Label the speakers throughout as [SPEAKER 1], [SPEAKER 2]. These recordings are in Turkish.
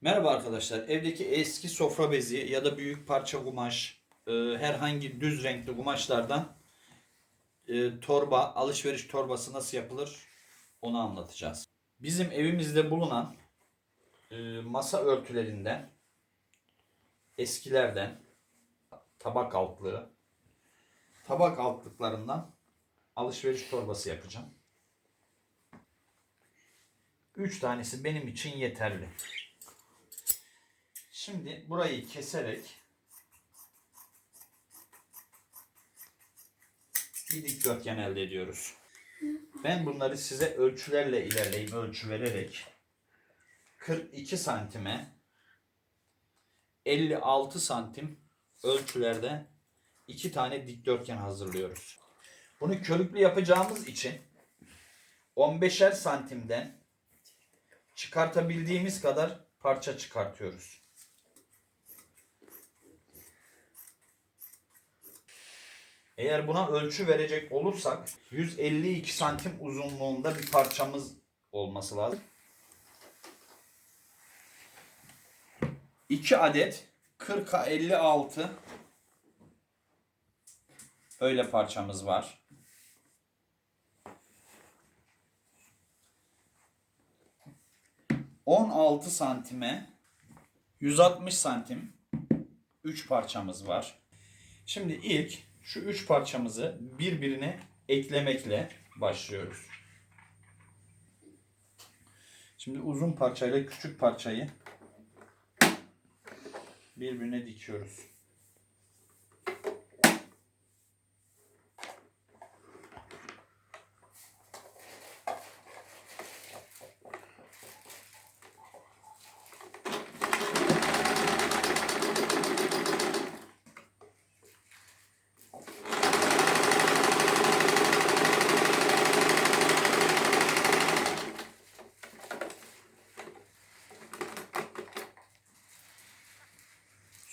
[SPEAKER 1] Merhaba arkadaşlar. Evdeki eski sofra bezi ya da büyük parça kumaş, e, herhangi düz renkli kumaşlardan e, torba, alışveriş torbası nasıl yapılır onu anlatacağız. Bizim evimizde bulunan e, masa örtülerinden, eskilerden, tabak altlığı, tabak altlıklarından alışveriş torbası yapacağım. 3 tanesi benim için yeterli. Şimdi burayı keserek bir dikdörtgen elde ediyoruz. Ben bunları size ölçülerle ilerleyeyim, ölçü vererek 42 santime 56 santim ölçülerde iki tane dikdörtgen hazırlıyoruz. Bunu körüklü yapacağımız için 15'er santimden çıkartabildiğimiz kadar parça çıkartıyoruz. Eğer buna ölçü verecek olursak 152 santim uzunluğunda bir parçamız olması lazım. 2 adet 40'a 56 öyle parçamız var. ...16 santime... ...160 santim... ...3 parçamız var. Şimdi ilk şu üç parçamızı birbirine eklemekle başlıyoruz. Şimdi uzun parçayla küçük parçayı birbirine dikiyoruz.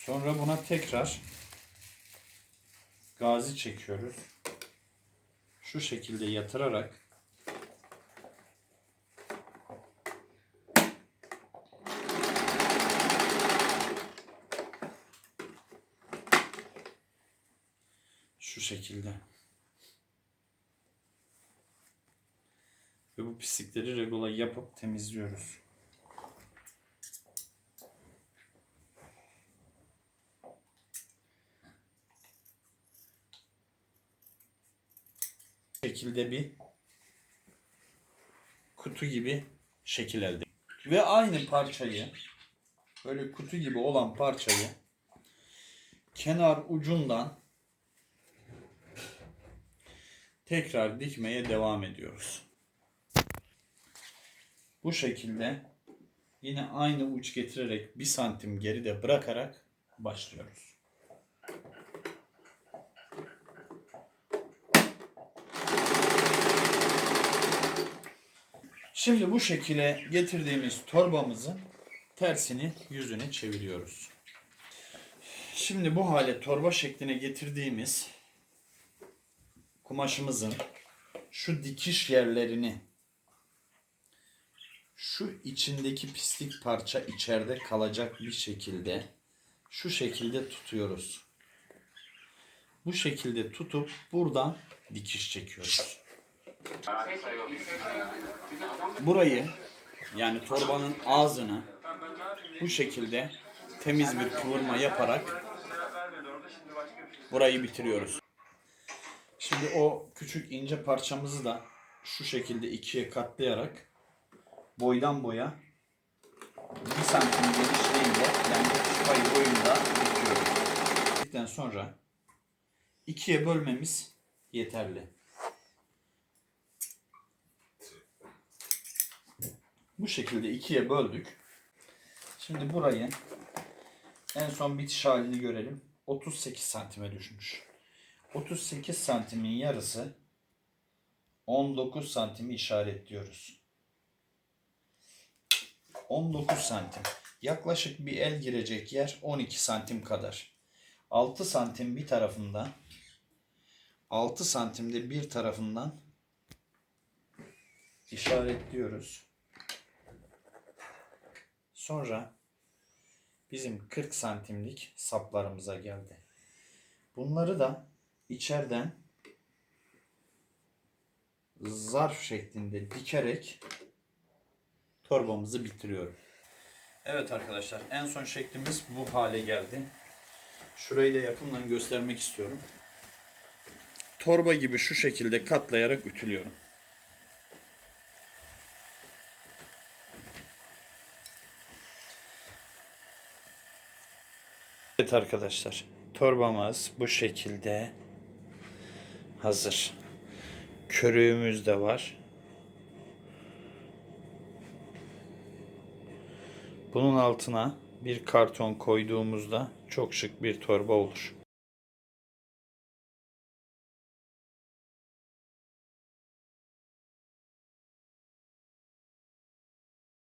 [SPEAKER 1] Sonra buna tekrar gazi çekiyoruz. Şu şekilde yatırarak şu şekilde ve bu pislikleri regula yapıp temizliyoruz. Şekilde bir kutu gibi şekil elde. Ve aynı parçayı böyle kutu gibi olan parçayı kenar ucundan tekrar dikmeye devam ediyoruz. Bu şekilde yine aynı uç getirerek bir santim geride bırakarak başlıyoruz. Şimdi bu şekilde getirdiğimiz torbamızın tersini yüzüne çeviriyoruz. Şimdi bu hale torba şekline getirdiğimiz kumaşımızın şu dikiş yerlerini şu içindeki pislik parça içeride kalacak bir şekilde şu şekilde tutuyoruz. Bu şekilde tutup buradan dikiş çekiyoruz. Burayı yani torbanın ağzını bu şekilde temiz bir kıvırma yaparak burayı bitiriyoruz. Şimdi o küçük ince parçamızı da şu şekilde ikiye katlayarak boydan boya bir santim genişliğinde yani pay boyunda. Bittikten sonra ikiye bölmemiz yeterli. Bu şekilde ikiye böldük. Şimdi burayı en son bitiş halini görelim. 38 santime düşmüş. 38 santimin yarısı 19 santimi işaretliyoruz. 19 santim. Yaklaşık bir el girecek yer 12 santim kadar. 6 santim bir tarafından 6 santimde bir tarafından işaretliyoruz. Sonra bizim 40 santimlik saplarımıza geldi. Bunları da içeriden zarf şeklinde dikerek torbamızı bitiriyorum. Evet arkadaşlar en son şeklimiz bu hale geldi. Şurayı da yakından göstermek istiyorum. Torba gibi şu şekilde katlayarak ütülüyorum. Evet arkadaşlar torbamız bu şekilde hazır. Körüğümüz de var. Bunun altına bir karton koyduğumuzda çok şık bir torba olur.